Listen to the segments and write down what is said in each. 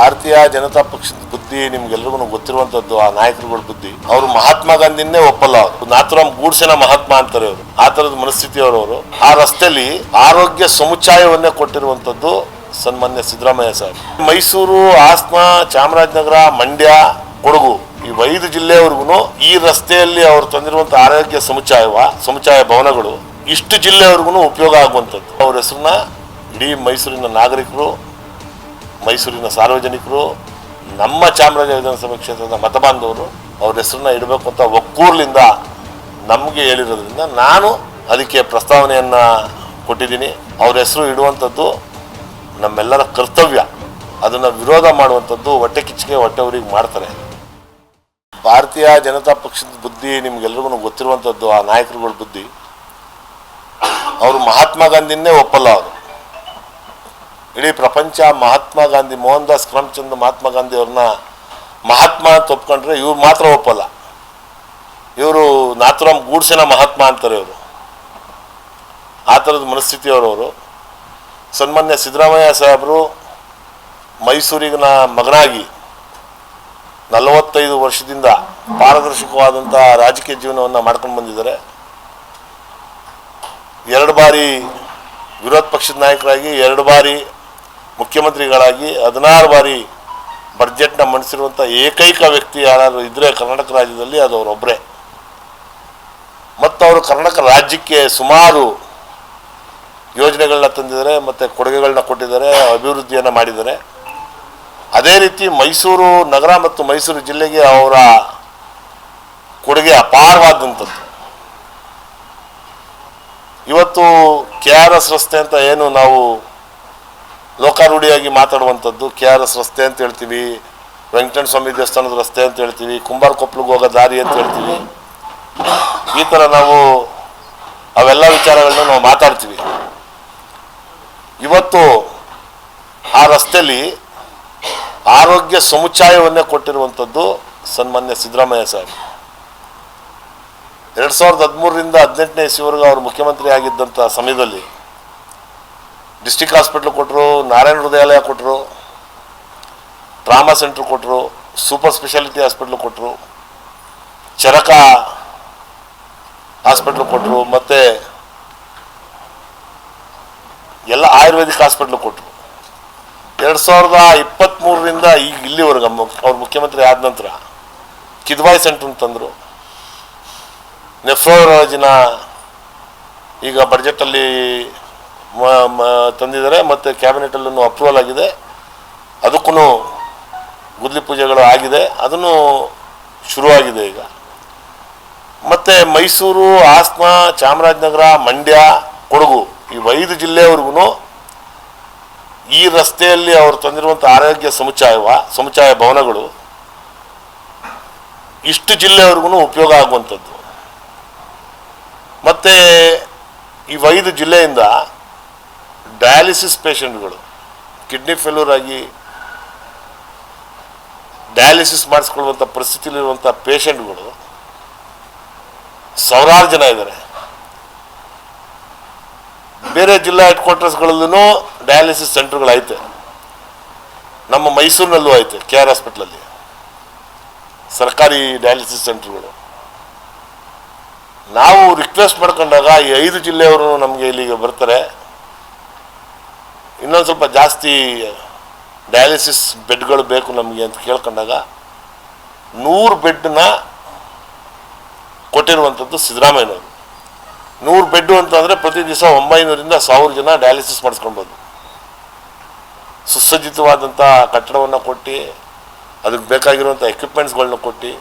ಭಾರತೀಯ ಜನತಾ ಪಕ್ಷದ ಬುದ್ಧಿ ನಿಮ್ಗೆಲ್ರಿಗೂ ಗೊತ್ತಿರುವಂತದ್ದು ಆ ನಾಯಕರುಗಳ ಬುದ್ಧಿ. ಅವರು ಮಹಾತ್ಮ ಗಾಂಧಿನೇ ಒಪ್ಪಲ್ಲ ಅವರು. ನಾಥುರಾಮ್ ಗೂಡ್ಸೆನ ಮಹಾತ್ಮ ಅಂತಾರೆ ಅವರು. ಆ ತರದ ಮನಸ್ಥಿತಿಯವರವರು ಆ ರಸ್ತೆಯಲ್ಲಿ ಆರೋಗ್ಯ ಸಮುಚ್ಚಾಯವನ್ನೇ ಕೊಟ್ಟಿರುವಂತದ್ದು ಸನ್ಮಾನ್ಯ ಸಿದ್ದರಾಮಯ್ಯ ಸರ್ ಮೈಸೂರು, ಹಾಸನ, ಚಾಮರಾಜನಗರ, ಮಂಡ್ಯ, ಕೊಡಗು ಈ ಐದು ಜಿಲ್ಲೆಯವರೆಗೂ ಈ ರಸ್ತೆಯಲ್ಲಿ ಅವರು ತಂದಿರುವಂತಹ ಆರೋಗ್ಯ ಸಮುಚ್ಚಾಯವ, ಸಮುಚ್ಚಾಯ ಭವನಗಳು ಇಷ್ಟು ಜಿಲ್ಲೆಯವರೆಗೂ ಉಪಯೋಗ ಆಗುವಂಥದ್ದು ಅವ್ರ ಹೆಸರನ್ನ ಇಡೀ ಮೈಸೂರಿನ ನಾಗರಿಕರು ಮೈಸೂರಿನ ಸಾರ್ವಜನಿಕರು, ನಮ್ಮ ಚಾಮರಾಜ ವಿಧಾನಸಭಾ ಕ್ಷೇತ್ರದ ಮತಬಾಂಧವರು, ಅವ್ರ ಹೆಸರನ್ನ ಇಡಬೇಕು ಅಂತ ಒಕ್ಕೂರ್ಲಿಂದ ನಮಗೆ ಹೇಳಿರೋದ್ರಿಂದ ನಾನು ಅದಕ್ಕೆ ಪ್ರಸ್ತಾವನೆಯನ್ನು ಕೊಟ್ಟಿದ್ದೀನಿ. ಅವ್ರ ಹೆಸರು ಇಡುವಂಥದ್ದು ನಮ್ಮೆಲ್ಲರ ಕರ್ತವ್ಯ. ಅದನ್ನು ವಿರೋಧ ಮಾಡುವಂಥದ್ದು ಹೊಟ್ಟೆ ಕಿಚ್ಚಿಗೆ ಹೊಟ್ಟೆ ಊರಿಗೆ ಮಾಡ್ತಾರೆ. ಭಾರತೀಯ ಜನತಾ ಪಕ್ಷದ ಬುದ್ಧಿ ನಿಮ್ಗೆಲ್ರಿಗೂ ಗೊತ್ತಿರುವಂಥದ್ದು ಆ ನಾಯಕರುಗಳ ಬುದ್ಧಿ. ಅವರು ಮಹಾತ್ಮ ಗಾಂಧಿನೇ ಒಪ್ಪಲ್ಲ ಅವರು. ಇಡೀ ಪ್ರಪಂಚ ಮಹಾತ್ಮ ಗಾಂಧಿ ಮೋಹನ್ ದಾಸ್ ಕರಮ್ಚಂದ್ ಮಹಾತ್ಮ ಗಾಂಧಿ ಅವ್ರನ್ನ ಮಹಾತ್ಮ ಅಂತ ಒಪ್ಕೊಂಡ್ರೆ ಇವ್ರು ಮಾತ್ರ ಒಪ್ಪಲ್ಲ. ಇವರು ನಾಥುರಾಮ್ ಗೂಡ್ಸಿನ ಮಹಾತ್ಮ ಅಂತಾರೆ ಇವರು. ಆ ಥರದ ಮನಸ್ಥಿತಿಯವರವರು ಸನ್ಮಾನ್ಯ ಸಿದ್ದರಾಮಯ್ಯ ಸಾಹೇಬರು ಮೈಸೂರಿನ ಮಗನಾಗಿ ನಲವತ್ತೈದು ವರ್ಷದಿಂದ ಪಾರದರ್ಶಕವಾದಂಥ ರಾಜಕೀಯ ಜೀವನವನ್ನು ಮಾಡ್ಕೊಂಡು ಬಂದಿದ್ದಾರೆ. ಎರಡು ಬಾರಿ ವಿರೋಧ ಪಕ್ಷದ ನಾಯಕರಾಗಿ, ಎರಡು ಬಾರಿ ಮುಖ್ಯಮಂತ್ರಿಗಳಾಗಿ ಹದಿನಾರು ಬಾರಿ ಬಡ್ಜೆಟ್ನ ಮಂಡಿಸಿರುವಂಥ ಏಕೈಕ ವ್ಯಕ್ತಿ ಯಾರಾದರೂ ಇದ್ದರೆ ಕರ್ನಾಟಕ ರಾಜ್ಯದಲ್ಲಿ ಅದು ಅವರೊಬ್ಬರೇ ಮತ್ತು ಅವರು ಕರ್ನಾಟಕ ರಾಜ್ಯಕ್ಕೆ ಸುಮಾರು ಯೋಜನೆಗಳನ್ನ ತಂದಿದ್ದಾರೆ, ಮತ್ತು ಕೊಡುಗೆಗಳನ್ನ ಕೊಟ್ಟಿದ್ದಾರೆ, ಅಭಿವೃದ್ಧಿಯನ್ನು ಮಾಡಿದ್ದಾರೆ. ಅದೇ ರೀತಿ ಮೈಸೂರು ನಗರ ಮತ್ತು ಮೈಸೂರು ಜಿಲ್ಲೆಗೆ ಅವರ ಕೊಡುಗೆ ಅಪಾರವಾದಂಥದ್ದು. ಇವತ್ತು ಕೆ ಆರ್ ಎಸ್ ರಸ್ತೆ ಅಂತ ಏನು ನಾವು ಲೋಕಾರೂಢಿಯಾಗಿ ಮಾತಾಡುವಂಥದ್ದು ಕೆ ಆರ್ ಎಸ್ ರಸ್ತೆ ಅಂತ ಹೇಳ್ತೀವಿ, ವೆಂಕಟೇಶ್ವರ ಸ್ವಾಮಿ ದೇವಸ್ಥಾನದ ರಸ್ತೆ ಅಂತ ಹೇಳ್ತೀವಿ, ಕುಂಬಾರ ಕೊಪ್ಪಳಿಗೆ ಹೋಗೋ ದಾರಿ ಅಂತ ಹೇಳ್ತೀವಿ. ಈ ಥರ ನಾವು ಅವೆಲ್ಲ ವಿಚಾರಗಳನ್ನ ನಾವು ಮಾತಾಡ್ತೀವಿ. ಇವತ್ತು ಆ ರಸ್ತೆಯಲ್ಲಿ ಆರೋಗ್ಯ ಸಮುಚ್ಚಾಯವನ್ನೇ ಕೊಟ್ಟಿರುವಂಥದ್ದು ಸನ್ಮಾನ್ಯ ಸಿದ್ದರಾಮಯ್ಯ ಸಾಹೇಬ್. ಎರಡು ಸಾವಿರದ ಹದಿಮೂರರಿಂದ ಹದಿನೆಂಟನೇ ಇಸ್ವಿವರೆಗೂ ಅವರು ಮುಖ್ಯಮಂತ್ರಿ ಆಗಿದ್ದಂಥ ಸಮಯದಲ್ಲಿ ಡಿಸ್ಟಿಕ್ ಹಾಸ್ಪಿಟ್ಲ್ ಕೊಟ್ಟರು ನಾರಾಯಣ ಹೃದಯಾಲಯ ಕೊಟ್ಟರು ಟ್ರಾಮಾ ಸೆಂಟ್ರ್ ಕೊಟ್ಟರು ಸೂಪರ್ ಸ್ಪೆಷಾಲಿಟಿ ಹಾಸ್ಪಿಟ್ಲ್ ಕೊಟ್ಟರು ಚರಕ ಹಾಸ್ಪಿಟ್ಲ್ ಕೊಟ್ಟರು ಮತ್ತು ಎಲ್ಲ ಆಯುರ್ವೇದಿಕ್ ಹಾಸ್ಪಿಟ್ಲ್ ಕೊಟ್ಟರು ಎರಡು ಸಾವಿರದ ಇಪ್ಪತ್ತ್ಮೂರರಿಂದ ಈಗ ಇಲ್ಲಿವರೆಗೆ ಅವ್ರ ಮುಖ್ಯಮಂತ್ರಿ ಆದ ನಂತರ ಕಿದ್ವಾಯ್ ಸೆಂಟ್ರ್ ತಂದರು. ನೆಫ್ರೋಲಜಿನ ಈಗ ಬಡ್ಜೆಟಲ್ಲಿ ತಂದಿದ್ದಾರೆ ಮತ್ತು ಕ್ಯಾಬಿನೆಟಲ್ಲೂ ಅಪ್ರೂವಲ್ ಆಗಿದೆ. ಅದಕ್ಕೂ ಗುದ್ಲಿ ಪೂಜೆಗಳು ಆಗಿದೆ. ಅದನ್ನು ಶುರುವಾಗಿದೆ ಈಗ. ಮತ್ತು ಮೈಸೂರು, ಹಾಸನ, ಚಾಮರಾಜನಗರ, ಮಂಡ್ಯ, ಕೊಡಗು ಈ ಐದು ಜಿಲ್ಲೆಯವರೆಗೂ ಈ ರಸ್ತೆಯಲ್ಲಿ ಅವರು ತಂದಿರುವಂಥ ಆರೋಗ್ಯ ಸಮುಚ್ಚಾಯವ, ಸಮುಚ್ಚಾಯ ಭವನಗಳು ಇಷ್ಟು ಜಿಲ್ಲೆಯವರೆಗೂ ಉಪಯೋಗ ಆಗುವಂಥದ್ದು. ಮತ್ತು ಈ ಐದು ಜಿಲ್ಲೆಯಿಂದ ಡಯಾಲಿಸಿಸ್ ಪೇಷಂಟ್ಗಳು, ಕಿಡ್ನಿ ಫೇಲ್ಯೂರ್ ಆಗಿ ಡಯಾಲಿಸಿಸ್ ಮಾಡಿಸ್ಕೊಳ್ಳುವಂಥ ಪರಿಸ್ಥಿತಿಯಲ್ಲಿರುವಂಥ ಪೇಷಂಟ್ಗಳು ಸಾವಿರಾರು ಜನ ಇದ್ದಾರೆ. ಬೇರೆ ಜಿಲ್ಲಾ ಹೆಡ್ ಕ್ವಾರ್ಟರ್ಸ್ಗಳಲ್ಲೂ ಡಯಾಲಿಸಿಸ್ ಸೆಂಟರ್ಗಳು ಐತೆ ನಮ್ಮ ಮೈಸೂರಿನಲ್ಲೂ ಐತೆ, ಕೆ ಆರ್ ಹಾಸ್ಪಿಟ್ಲಲ್ಲಿ. ಸರ್ಕಾರಿ ಡಯಾಲಿಸಿಸ್ ಸೆಂಟರ್ಗಳು. ನಾವು ರಿಕ್ವೆಸ್ಟ್ ಮಾಡ್ಕೊಂಡಾಗ ಈ ಐದು ಜಿಲ್ಲೆಯವರು ನಮಗೆ ಇಲ್ಲಿಗೆ ಬರ್ತಾರೆ. ಇನ್ನೊಂದು ಸ್ವಲ್ಪ ಜಾಸ್ತಿ ಡಯಾಲಿಸಿಸ್ ಬೆಡ್ಗಳು ಬೇಕು ನಮಗೆ ಅಂತ ಕೇಳ್ಕೊಂಡಾಗ ನೂರು ಬೆಡ್ನ ಕೊಟ್ಟಿರುವಂಥದ್ದು ಸಿದ್ದರಾಮಯ್ಯನವರು. ನೂರು ಬೆಡ್ಡು ಅಂತಂದರೆ ಪ್ರತಿ ದಿವಸ ಒಂಬೈನೂರಿಂದ ಸಾವಿರ ಜನ ಡಯಾಲಿಸಿಸ್ ಮಾಡಿಸ್ಕೊಳ್ಬೋದು. ಸುಸಜ್ಜಿತವಾದಂಥ ಕಟ್ಟಡವನ್ನು ಕೊಟ್ಟು, ಅದಕ್ಕೆ ಬೇಕಾಗಿರುವಂಥ ಎಕ್ವಿಪ್ಮೆಂಟ್ಸ್ಗಳನ್ನ ಕೊಟ್ಟು,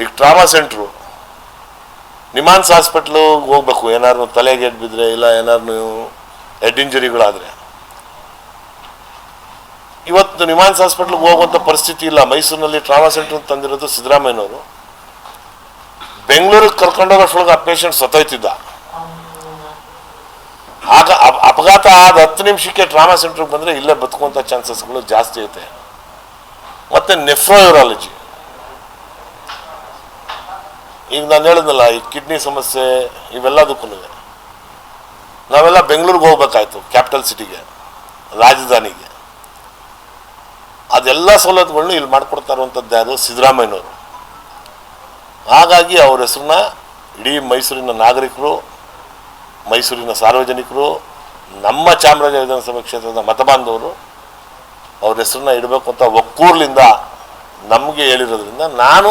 ಈಗ ಟ್ರಾಮಾ ಸೆಂಟ್ರು ನಿಮಾನ್ಸ್ ಹಾಸ್ಪಿಟ್ಲು ಹೋಗ್ಬೇಕು. ಏನಾದ್ರು ತಲೆಗೆ ಬಿದ್ದರೆ ಇಲ್ಲ ಏನಾದ್ರು ಹೆಡ್ ಇಂಜುರಿಗಳಾದರೆ. ಇವತ್ತು ನಿಮಾನ್ಸ್ ಹಾಸ್ಪಿಟ್ಲಿಗೆ ಹೋಗುವಂಥ ಪರಿಸ್ಥಿತಿ ಇಲ್ಲ. ಮೈಸೂರಿನಲ್ಲಿ ಟ್ರಾಮಾ ಸೆಂಟರ್ ತಂದಿರೋದು ಸಿದ್ದರಾಮಯ್ಯನವರು. ಬೆಂಗಳೂರಿಗೆ ಕರ್ಕೊಂಡೋಗೋಷ್ರೊಳಗೆ ಆ ಪೇಷಂಟ್ ಸತ್ತೋಯ್ತಿದ್ದ. ಆಗ ಅಪ್- ಅಪಘಾತ ಆದ ಹತ್ತು ನಿಮಿಷಕ್ಕೆ ಟ್ರಾಮಾ ಸೆಂಟ್ರಿಗೆ ಬಂದರೆ ಇಲ್ಲೇ ಬದುಕುವಂಥ ಚಾನ್ಸಸ್ಗಳು ಜಾಸ್ತಿ ಐತೆ. ಮತ್ತು ನೆಫ್ರೋಯೂರಾಲಜಿ. ಈಗ ನಾನು ಹೇಳಿದ್ನಲ್ಲ, ಈ ಕಿಡ್ನಿ ಸಮಸ್ಯೆ ಇವೆಲ್ಲದಕ್ಕೂ ನಾವೆಲ್ಲ ಬೆಂಗಳೂರಿಗೆ ಹೋಗ್ಬೇಕಾಯ್ತು ಕ್ಯಾಪಿಟಲ್ ಸಿಟಿಗೆ ರಾಜಧಾನಿಗೆ. ಅದೆಲ್ಲ ಸವಲತ್ತುಗಳನ್ನ ಇಲ್ಲಿ ಮಾಡಿಕೊಡ್ತಾ ಇರುವಂಥದ್ದು ಯಾರು? ಸಿದ್ದರಾಮಯ್ಯನವರು. ಹಾಗಾಗಿ ಅವ್ರ ಹೆಸರನ್ನ ಇಡೀ ಮೈಸೂರಿನ ನಾಗರಿಕರು, ಮೈಸೂರಿನ ಸಾರ್ವಜನಿಕರು, ನಮ್ಮ ಚಾಮರಾಜ ವಿಧಾನಸಭಾ ಕ್ಷೇತ್ರದ ಮತಬಾಂಧವರು ಅವ್ರ ಹೆಸರನ್ನ ಇಡಬೇಕು ಅಂತ ಒಕ್ಕೂರ್ಲಿಂದ ನಮಗೆ ಹೇಳಿರೋದ್ರಿಂದ ನಾನು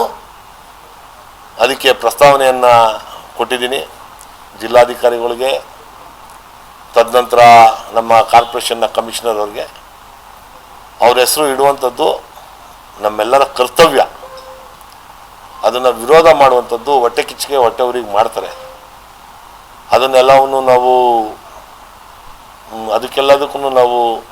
ಅದಕ್ಕೆ ಪ್ರಸ್ತಾವನೆಯನ್ನು ಕೊಟ್ಟಿದ್ದೀನಿ. ಜಿಲ್ಲಾಧಿಕಾರಿಗಳಿಗೆ ತದನಂತರ ನಮ್ಮ ಕಾರ್ಪೊರೇಷನ್ನ ಕಮಿಷನರ್ ಅವ್ರಿಗೆ ಅವ್ರ ಹೆಸರು ಇಡುವಂಥದ್ದು ನಮ್ಮೆಲ್ಲರ ಕರ್ತವ್ಯ. ಅದನ್ನು ವಿರೋಧ ಮಾಡುವಂಥದ್ದು ಹೊಟ್ಟೆ ಕಿಚ್ಚಿಗೆ ಹೊಟ್ಟೆ ಊರಿಗೆ ಮಾಡ್ತಾರೆ. ಅದನ್ನೆಲ್ಲವನ್ನು ನಾವು ಅದಕ್ಕೆಲ್ಲದಕ್ಕೂ ನಾವು